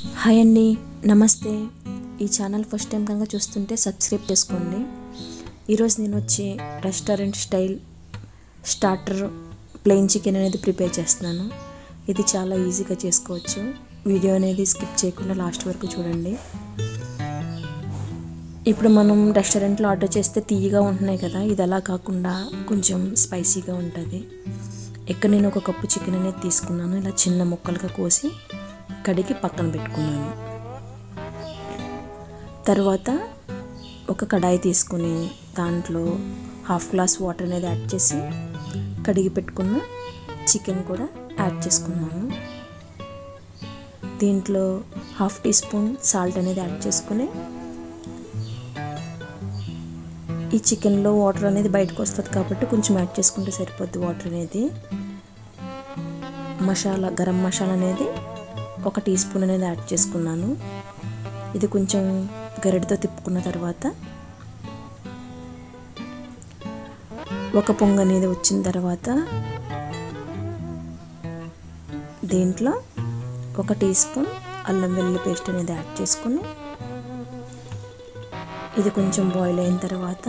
Hi అండి నమస్తే. ఈ ఛానల్ ఫస్ట్ టైం కనుక చూస్తుంటే సబ్స్క్రైబ్ చేసుకోండి. ఈరోజు నేను వచ్చి restaurant style starter plain chicken అనేది ప్రిపేర్ చేస్తున్నాను. ఇది చాలా ఈజీగా చేసుకోవచ్చు. వీడియో అనేది స్కిప్ చేయకుండా లాస్ట్ వరకు చూడండి. ఇప్పుడు మనం రెస్టారెంట్లో ఆర్డర్ చేస్తే తీయగా ఉంటున్నాయి కదా ఇది అలా కాకుండా కొంచెం స్పైసీగా ఉంటుంది. ఇక్కడ నేను ఒక కప్పు చికెన్ అనేది తీసుకున్నాను. ఇలా చిన్న ముక్కలుగా కోసి కడిగి పక్కన పెట్టుకున్నాను. తర్వాత ఒక కడాయి తీసుకుని దాంట్లో హాఫ్ గ్లాస్ వాటర్ అనేది యాడ్ చేసి కడిగి పెట్టుకున్న చికెన్ కూడా యాడ్ చేసుకున్నాను. దీంట్లో హాఫ్ టీ స్పూన్ సాల్ట్ అనేది యాడ్ చేసుకుని ఈ చికెన్లో వాటర్ అనేది బయటకు వస్తుంది కాబట్టి కొంచెం యాడ్ చేసుకుంటే సరిపోద్ది వాటర్ అనేది. మసాలా గరం మసాలా అనేది ఒక టీ స్పూన్ అనేది యాడ్ చేసుకున్నాను. ఇది కొంచెం గరిటతో తిప్పుకున్న తర్వాత ఒక పొంగు అనేది వచ్చిన తర్వాత దీంట్లో ఒక టీ స్పూన్ అల్లం వెల్లుల్లి పేస్ట్ అనేది యాడ్ చేసుకుని ఇది కొంచెం బాయిల్ అయిన తర్వాత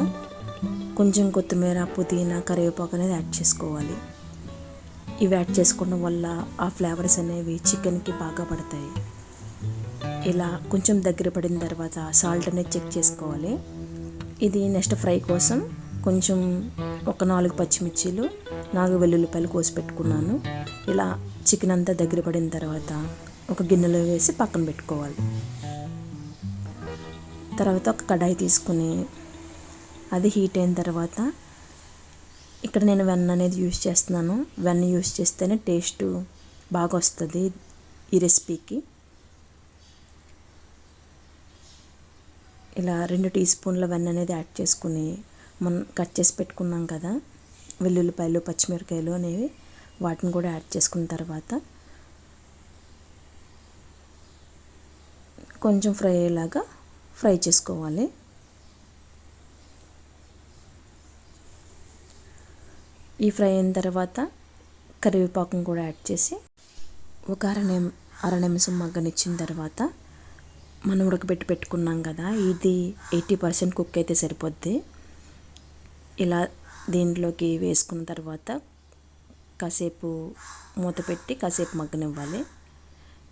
కొంచెం కొత్తిమీర పుదీనా కరివేపాకు అనేది యాడ్ చేసుకోవాలి. ఇవి యాడ్ చేసుకోవడం వల్ల ఆ ఫ్లేవర్స్ అనేవి చికెన్కి బాగా పడతాయి. ఇలా కొంచెం దగ్గర పడిన తర్వాత సాల్ట్ అనేది చెక్ చేసుకోవాలి. ఇది నెక్స్ట్ ఫ్రై కోసం కొంచెం ఒక నాలుగు పచ్చిమిర్చీలు నాలుగు వెల్లుల్లిపాయలు కోసి పెట్టుకున్నాను. ఇలా చికెన్ అంతా దగ్గర పడిన తర్వాత ఒక గిన్నెలో వేసి పక్కన పెట్టుకోవాలి. తర్వాత ఒక కడాయి తీసుకుని అది హీట్ అయిన తర్వాత ఇక్కడ నేను వెన్న అనేది యూజ్ చేస్తున్నాను. వెన్న యూజ్ చేస్తేనే టేస్ట్ బాగా వస్తుంది ఈ రెసిపీకి ఇలా రెండు టీ స్పూన్ల వెన్న అనేది యాడ్ చేసుకుని మనం కట్ చేసి పెట్టుకున్నాం కదా వెల్లుల్లిపాయలు పచ్చిమిరకాయలు అనేవి వాటిని కూడా యాడ్ చేసుకున్న తర్వాత కొంచెం ఫ్రై అయ్యేలాగా ఫ్రై చేసుకోవాలి. ఈ ఫ్రై అయిన తర్వాత కరివేపాకును కూడా యాడ్ చేసి ఒక అర నిమి అర నిమిషం మగ్గనిచ్చిన తర్వాత మనం ఉడకబెట్టి పెట్టుకున్నాం కదా ఇది ఎయిటీ పర్సెంట్ కుక్ అయితే సరిపోద్ది. ఇలా దీంట్లోకి వేసుకున్న తర్వాత కాసేపు మూత పెట్టి కాసేపు మగ్గనివ్వాలి.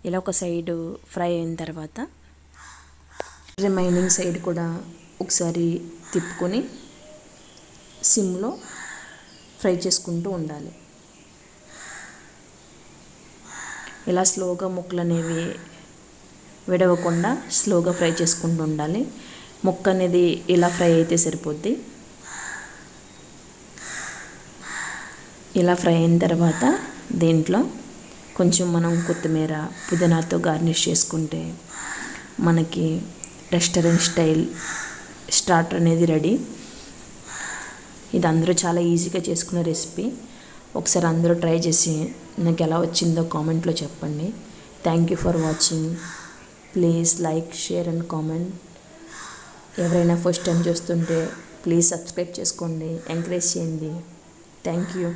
ఇలా ఒక సైడు ఫ్రై అయిన తర్వాత రిమైనింగ్ సైడ్ కూడా ఒకసారి తిప్పుకొని సిమ్లో ఫ్రై చేసుకుంటూ ఉండాలి. ఇలా స్లోగా ముక్కలు అనేవి విడవకుండా స్లోగా ఫ్రై చేసుకుంటూ ఉండాలి. ముక్క అనేది ఇలా ఫ్రై అయితే సరిపోద్ది. ఇలా ఫ్రై అయిన తర్వాత దీంట్లో కొంచెం మనం కొత్తిమీర పుదీనాతో గార్నిష్ చేసుకుంటే మనకి రెస్టారెంట్ స్టైల్ స్టార్టర్ అనేది రెడీ. ఇది అందరూ చాలా ఈజీగా చేసుకునే రెసిపీ ఒకసారి అందరూ ట్రై చేసి నాకు ఎలా వచ్చిందో కామెంట్లో చెప్పండి. Thank you for watching please like share and comment ఎవరైనా ఫస్ట్ టైం చూస్తుంటే ప్లీజ్ సబ్స్క్రైబ్ చేసుకోండి. ఎంకరేజ్ చేయండి. Thank you